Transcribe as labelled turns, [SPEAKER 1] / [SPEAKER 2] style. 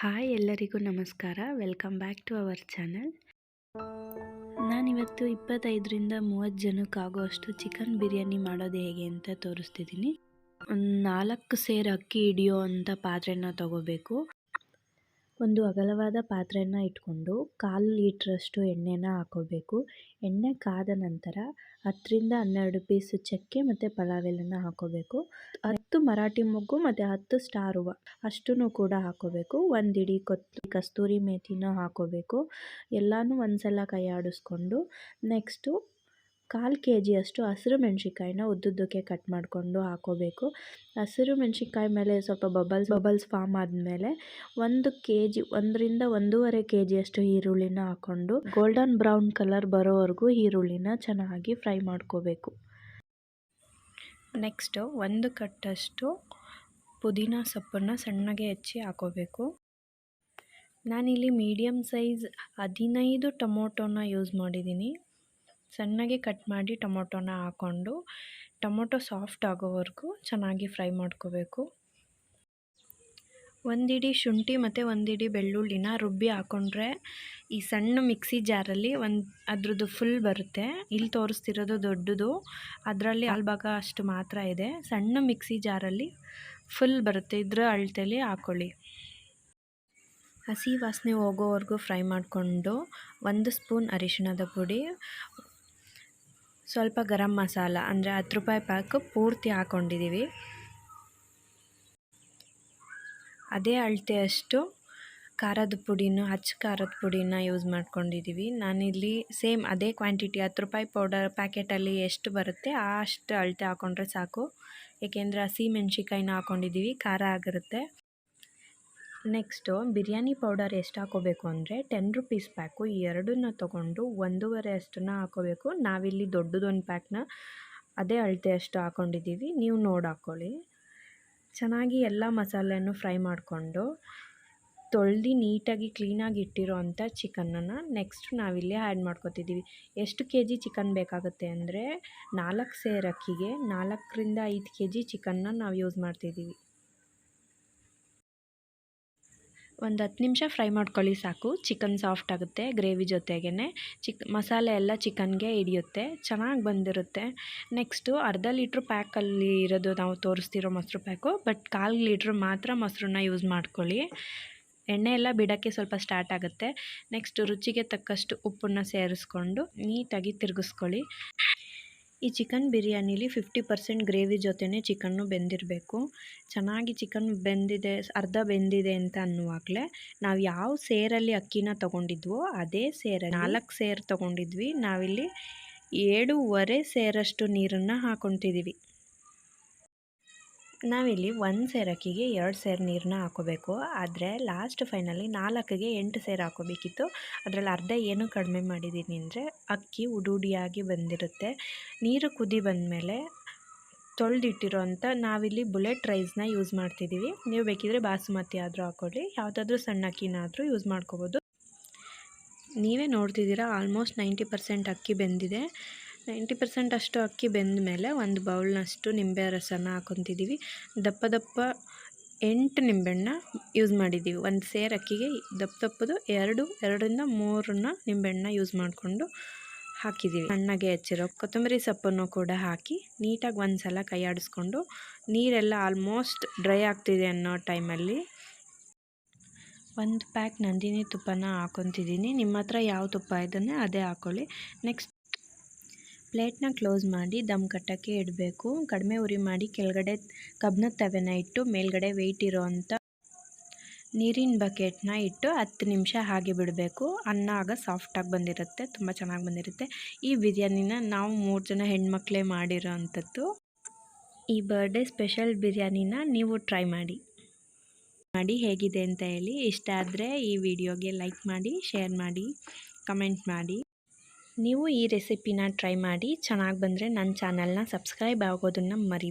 [SPEAKER 1] Hi ಎಲ್ಲರಿಗೂ ನಮಸ್ಕಾರ. Welcome back to our channel ನಾನಿವತ್ತು ಇಪ್ಪತ್ತೈದರಿಂದ ಮೂವತ್ತು ಜನಕ್ಕಾಗುವಷ್ಟು ಚಿಕನ್ ಬಿರಿಯಾನಿ ಮಾಡೋದು ಹೇಗೆ ಅಂತ ತೋರಿಸ್ತಿದ್ದೀನಿ. ಒಂದು ನಾಲ್ಕು ಸೇರು ಅಕ್ಕಿ ಹಿಡಿಯೋ ಅಂಥ ಪಾತ್ರೆನ ತಗೋಬೇಕು. ಒಂದು ಅಗಲವಾದ ಪಾತ್ರೆಯನ್ನು ಇಟ್ಕೊಂಡು ಕಾಲು ಲೀಟ್ರಷ್ಟು ಎಣ್ಣೆನ ಹಾಕೋಬೇಕು. ಎಣ್ಣೆ ಕಾದ ನಂತರ ಹತ್ತರಿಂದ ಹನ್ನೆರಡು ಪೀಸು ಚಕ್ಕೆ ಮತ್ತು ಪಲಾವ್ ಎಲೆನ ಹಾಕೋಬೇಕು. ಹತ್ತು ಮರಾಠಿ ಮೊಗ್ಗು ಮತ್ತು ಹತ್ತು ಸ್ಟಾರ್ ಹೂವು ಅಷ್ಟೂ ಕೂಡ ಹಾಕೋಬೇಕು. ಒಂದು ಇಡೀ ಕೊತ್ ಕಸ್ತೂರಿ ಮೇಥಿನೂ ಹಾಕೋಬೇಕು. ಎಲ್ಲನೂ ಒಂದು ಸಲ ಕೈ ಆಡಿಸ್ಕೊಂಡು ನೆಕ್ಸ್ಟು ಕಾಲು ಕೆ ಜಿಯಷ್ಟು ಹಸಿರು ಮೆಣಸಿನ್ಕಾಯಿನ ಉದ್ದುದ್ದಕ್ಕೆ ಕಟ್ ಮಾಡಿಕೊಂಡು ಹಾಕೋಬೇಕು. ಹಸಿರು ಮೆಣಸಿನ್ಕಾಯಿ ಮೇಲೆ ಸ್ವಲ್ಪ ಬಬಲ್ಸ್ ಬಬಲ್ಸ್ ಫಾರ್ಮ್ ಆದಮೇಲೆ ಒಂದು ಕೆ ಜಿ ಒಂದರಿಂದ ಒಂದೂವರೆ ಕೆ ಜಿಯಷ್ಟು ಈರುಳ್ಳಿನ ಹಾಕ್ಕೊಂಡು ಗೋಲ್ಡನ್ ಬ್ರೌನ್ ಕಲರ್ ಬರೋವರೆಗೂ ಈರುಳ್ಳಿನ ಚೆನ್ನಾಗಿ ಫ್ರೈ ಮಾಡ್ಕೋಬೇಕು. ನೆಕ್ಸ್ಟು ಒಂದು ಕಟ್ಟಷ್ಟು ಪುದೀನ ಸೊಪ್ಪನ್ನು ಸಣ್ಣಗೆ ಹೆಚ್ಚಿ ಹಾಕೋಬೇಕು. ನಾನಿಲ್ಲಿ ಮೀಡಿಯಮ್ ಸೈಜ್ ಹದಿನೈದು ಟೊಮೊಟೊನ ಯೂಸ್ ಮಾಡಿದ್ದೀನಿ. ಸಣ್ಣಗೆ ಕಟ್ ಮಾಡಿ ಟೊಮೊಟೊನ ಹಾಕ್ಕೊಂಡು ಟೊಮೊಟೊ ಸಾಫ್ಟ್ ಆಗೋವರೆಗೂ ಚೆನ್ನಾಗಿ ಫ್ರೈ ಮಾಡ್ಕೋಬೇಕು. ಒಂದಿಡಿ ಶುಂಠಿ ಮತ್ತು ಒಂದಿಡಿ ಬೆಳ್ಳುಳ್ಳಿನ ರುಬ್ಬಿ ಹಾಕ್ಕೊಂಡ್ರೆ ಈ ಸಣ್ಣ ಮಿಕ್ಸಿ ಜಾರಲ್ಲಿ ಒಂದು ಅದ್ರದ್ದು ಫುಲ್ ಬರುತ್ತೆ. ಇಲ್ಲಿ ತೋರಿಸ್ತಿರೋದು ದೊಡ್ಡದು. ಅದರಲ್ಲಿ ಹಾಲು ಭಾಗ ಅಷ್ಟು ಮಾತ್ರ ಇದೆ. ಸಣ್ಣ ಮಿಕ್ಸಿ ಜಾರಲ್ಲಿ ಫುಲ್ ಬರುತ್ತೆ. ಇದ್ರ ಅಳತೆಲಿ ಹಾಕ್ಕೊಳ್ಳಿ ಹಸಿ ವಾಸನೆ ಹೋಗೋವರೆಗೂ ಫ್ರೈ ಮಾಡಿಕೊಂಡು ಒಂದು ಸ್ಪೂನ್ ಅರಿಶಿಣದ ಪುಡಿ ಸ್ವಲ್ಪ ಗರಂ ಮಸಾಲ, ಅಂದರೆ ಹತ್ತು ರೂಪಾಯಿ ಪ್ಯಾಕ್ ಪೂರ್ತಿ ಹಾಕ್ಕೊಂಡಿದ್ದೀವಿ ಅದೇ ಅಳತೆಯಷ್ಟು ಖಾರದ ಪುಡಿನೂ, ಹಚ್ಚ ಖಾರದ ಪುಡಿನ ಯೂಸ್ ಮಾಡ್ಕೊಂಡಿದ್ದೀವಿ ನಾನಿಲ್ಲಿ ಸೇಮ್ ಅದೇ ಕ್ವಾಂಟಿಟಿ ಹತ್ತು ರೂಪಾಯಿ ಪೌಡರ್ ಪ್ಯಾಕೆಟಲ್ಲಿ ಎಷ್ಟು ಬರುತ್ತೆ ಅಷ್ಟು ಅಳತೆ ಹಾಕ್ಕೊಂಡ್ರೆ ಸಾಕು. ಏಕೆಂದರೆ ಹಸಿ ಮೆಣ್ಸಿಕಾಯಿನ ಹಾಕ್ಕೊಂಡಿದ್ದೀವಿ ಖಾರ ಆಗಿರುತ್ತೆ. ನೆಕ್ಸ್ಟು ಬಿರಿಯಾನಿ ಪೌಡರ್ ಎಷ್ಟು ಹಾಕೋಬೇಕು ಅಂದರೆ ಟೆನ್ ರುಪೀಸ್ ಪ್ಯಾಕು ಎರಡನ್ನ ತೊಗೊಂಡು ಒಂದೂವರೆ ಅಷ್ಟನ್ನು ಹಾಕೋಬೇಕು. ನಾವಿಲ್ಲಿ ದೊಡ್ಡದೊಂದು ಪ್ಯಾಕ್ನ ಅದೇ ಅಳತೆ ಅಷ್ಟು ಹಾಕ್ಕೊಂಡಿದ್ದೀವಿ ನೀವು ನೋಡಿ ಹಾಕ್ಕೊಳ್ಳಿ ಚೆನ್ನಾಗಿ ಎಲ್ಲ ಮಸಾಲೆಯನ್ನು ಫ್ರೈ ಮಾಡಿಕೊಂಡು ತೊಳ್ದು ನೀಟಾಗಿ ಕ್ಲೀನಾಗಿ ಇಟ್ಟಿರೋ ಅಂಥ ಚಿಕನನ್ನು ನೆಕ್ಸ್ಟ್ ನಾವಿಲ್ಲಿ ಆ್ಯಡ್ ಮಾಡ್ಕೊತಿದ್ದೀವಿ. ಎಷ್ಟು ಕೆ ಜಿ ಚಿಕನ್ ಬೇಕಾಗುತ್ತೆ ಅಂದರೆ ನಾಲ್ಕು ಸೇರಕ್ಕಿಗೆ ನಾಲ್ಕರಿಂದ ಐದು ಕೆ ಜಿ ಚಿಕನ್ನ ನಾವು ಯೂಸ್ ಮಾಡ್ತಿದ್ದೀವಿ. ಒಂದು ಹತ್ತು ನಿಮಿಷ ಫ್ರೈ ಮಾಡ್ಕೊಳ್ಳಿ ಸಾಕು. ಚಿಕನ್ ಸಾಫ್ಟ್ ಆಗುತ್ತೆ, ಗ್ರೇವಿ ಜೊತೆಗೇ ಚಿಕ್, ಮಸಾಲೆ ಎಲ್ಲ ಚಿಕನ್ಗೆ ಹಿಡಿಯುತ್ತೆ, ಚೆನ್ನಾಗಿ ಬಂದಿರುತ್ತೆ. ನೆಕ್ಸ್ಟು ಅರ್ಧ ಲೀಟ್ರ್ ಪ್ಯಾಕಲ್ಲಿ ಇರೋದು ನಾವು ತೋರಿಸ್ತಿರೋ ಮೊಸರು ಪ್ಯಾಕು, ಬಟ್ ಕಾಲು ಲೀಟ್ರ್ ಮಾತ್ರ ಮೊಸರನ್ನ ಯೂಸ್ ಮಾಡ್ಕೊಳ್ಳಿ. ಎಣ್ಣೆ ಎಲ್ಲ ಬಿಡೋಕ್ಕೆ ಸ್ವಲ್ಪ ಸ್ಟಾರ್ಟ್ ಆಗುತ್ತೆ. ನೆಕ್ಸ್ಟ್ ರುಚಿಗೆ ತಕ್ಕಷ್ಟು ಉಪ್ಪನ್ನು ಸೇರಿಸ್ಕೊಂಡು ನೀಟಾಗಿ ತಿರುಗಿಸ್ಕೊಳ್ಳಿ. ಈ ಚಿಕನ್ ಬಿರಿಯಾನಿಲಿ ಫಿಫ್ಟಿ ಪರ್ಸೆಂಟ್ ಗ್ರೇವಿ ಜೊತೆನೇ ಚಿಕನ್ನು ಬೆಂದಿರಬೇಕು. ಚೆನ್ನಾಗಿ ಚಿಕನ್ ಬೆಂದಿದೆ, ಅರ್ಧ ಬೆಂದಿದೆ ಅಂತ ಅನ್ನುವಾಗಲೇ ನಾವು ಯಾವ ಸೇರಲ್ಲಿ ಅಕ್ಕಿನ ತೊಗೊಂಡಿದ್ವೋ ಅದೇ ಸೇರ ನಾಲ್ಕು ಸೇರು ತೊಗೊಂಡಿದ್ವಿ. ನಾವಿಲ್ಲಿ ಏಳೂವರೆ ಸೇರಷ್ಟು ನೀರನ್ನು ಹಾಕೊತಿದ್ದೀವಿ ನಾವಿಲ್ಲಿ ಒಂದು ಸೇರಕ್ಕಿಗೆ ಎರಡು ಸೇರು ನೀರನ್ನ ಹಾಕೋಬೇಕು. ಆದರೆ ಲಾಸ್ಟ್ ಫೈನಲಿ ನಾಲ್ಕಿಗೆ ಎಂಟು ಸೇರು ಹಾಕೋಬೇಕಿತ್ತು. ಅದರಲ್ಲಿ ಅರ್ಧ ಏನು ಕಡಿಮೆ ಮಾಡಿದ್ದೀನಿ ಅಂದರೆ ಅಕ್ಕಿ ಉಡುಡಿಯಾಗಿ ಬಂದಿರುತ್ತೆ. ನೀರು ಕುದಿ ಬಂದಮೇಲೆ ತೊಳೆದಿಟ್ಟಿರೋ ಅಂಥ ನಾವಿಲ್ಲಿ ಬುಲೆಟ್ ರೈಸ್ನ ಯೂಸ್ ಮಾಡ್ತಿದ್ದೀವಿ ನೀವು ಬೇಕಿದ್ರೆ ಬಾಸುಮತಿ ಆದರೂ ಹಾಕ್ಕೊಳ್ಳಿ ಯಾವುದಾದ್ರೂ ಸಣ್ಣ ಅಕ್ಕಿನಾದರೂ ಯೂಸ್ ಮಾಡ್ಕೋಬೋದು. ನೀವೇ ನೋಡ್ತಿದ್ದೀರಾ ಆಲ್ಮೋಸ್ಟ್ ನೈಂಟಿ ಪರ್ಸೆಂಟ್ ಅಕ್ಕಿ ಬೆಂದಿದೆ. ನೈಂಟಿ ಪರ್ಸೆಂಟ್ ಅಷ್ಟು ಅಕ್ಕಿ ಬೆಂದ ಮೇಲೆ ಒಂದು ಬೌಲ್ನಷ್ಟು ನಿಂಬೆ ರಸನ ಹಾಕೊತಿದ್ದೀವಿ. ದಪ್ಪ ದಪ್ಪ ಎಂಟು ನಿಂಬೆಹಣ್ಣ ಯೂಸ್ ಮಾಡಿದ್ದೀವಿ. ಒಂದು ಸೇರು ಅಕ್ಕಿಗೆ ದಪ್ಪ ದಪ್ಪದು ಎರಡು, ಎರಡರಿಂದ ಮೂರನ್ನ ನಿಂಬೆಹಣ್ಣ ಯೂಸ್ ಮಾಡಿಕೊಂಡು ಹಾಕಿದ್ದೀವಿ. ಸಣ್ಣಗೆ ಹೆಚ್ಚಿರೋ ಕೊತ್ತಂಬರಿ ಸೊಪ್ಪನ್ನು ಕೂಡ ಹಾಕಿ ನೀಟಾಗಿ ಒಂದು ಸಲ ಕೈ ಆಡಿಸ್ಕೊಂಡು ನೀರೆಲ್ಲ ಆಲ್ಮೋಸ್ಟ್ ಡ್ರೈ ಆಗ್ತಿದೆ ಅನ್ನೋ ಟೈಮಲ್ಲಿ ಒಂದು ಪ್ಯಾಕ್ ನಂದಿನಿ ತುಪ್ಪನ ಹಾಕೊತಿದ್ದೀನಿ. ನಿಮ್ಮ ಹತ್ರ ಯಾವ ತುಪ್ಪ ಇದನ್ನೇ ಅದೇ ಹಾಕೊಳ್ಳಿ. ನೆಕ್ಸ್ಟ್ ಪ್ಲೇಟ್ನ ಕ್ಲೋಸ್ ಮಾಡಿ ದಮ್ ಕಟ್ಟೋಕ್ಕೆ ಇಡಬೇಕು. ಕಡಿಮೆ ಉರಿ ಮಾಡಿ ಕೆಳಗಡೆ ಕಬ್ಬಿಣದ ತವೆನ ಇಟ್ಟು ಮೇಲ್ಗಡೆ ವೆಯ್ಟ್ ಇರೋ ಅಂಥ ನೀರಿನ ಬಕೆಟ್ನ ಇಟ್ಟು ಹತ್ತು ನಿಮಿಷ ಹಾಗೆ ಬಿಡಬೇಕು. ಅನ್ನ ಆಗ ಸಾಫ್ಟಾಗಿ ಬಂದಿರುತ್ತೆ, ತುಂಬ ಚೆನ್ನಾಗಿ ಬಂದಿರುತ್ತೆ. ಈ ಬಿರಿಯಾನಿನ ನಾವು ಮೂರು ಜನ ಹೆಣ್ಮಕ್ಳೇ ಮಾಡಿರೋ ಅಂಥದ್ದು ಈ ಬರ್ಡೇ ಸ್ಪೆಷಲ್ ಬಿರಿಯಾನಿನ ನೀವು ಟ್ರೈ ಮಾಡಿ. ಮಾಡಿ ಹೇಗಿದೆ ಅಂತ ಹೇಳಿ. ಇಷ್ಟ ಆದರೆ ಈ ವಿಡಿಯೋಗೆ ಲೈಕ್ ಮಾಡಿ ಶೇರ್ ಮಾಡಿ ಕಮೆಂಟ್ ಮಾಡಿ. ನೀವು ಈ ರೆಸಿಪಿನ ಟ್ರೈ ಮಾಡಿ ಚೆನ್ನಾಗಿ ಬಂದರೆ ನನ್ನ ಚಾನಲ್ನ ಸಬ್ಸ್ಕ್ರೈಬ್ ಆಗೋದನ್ನು ಮರಿ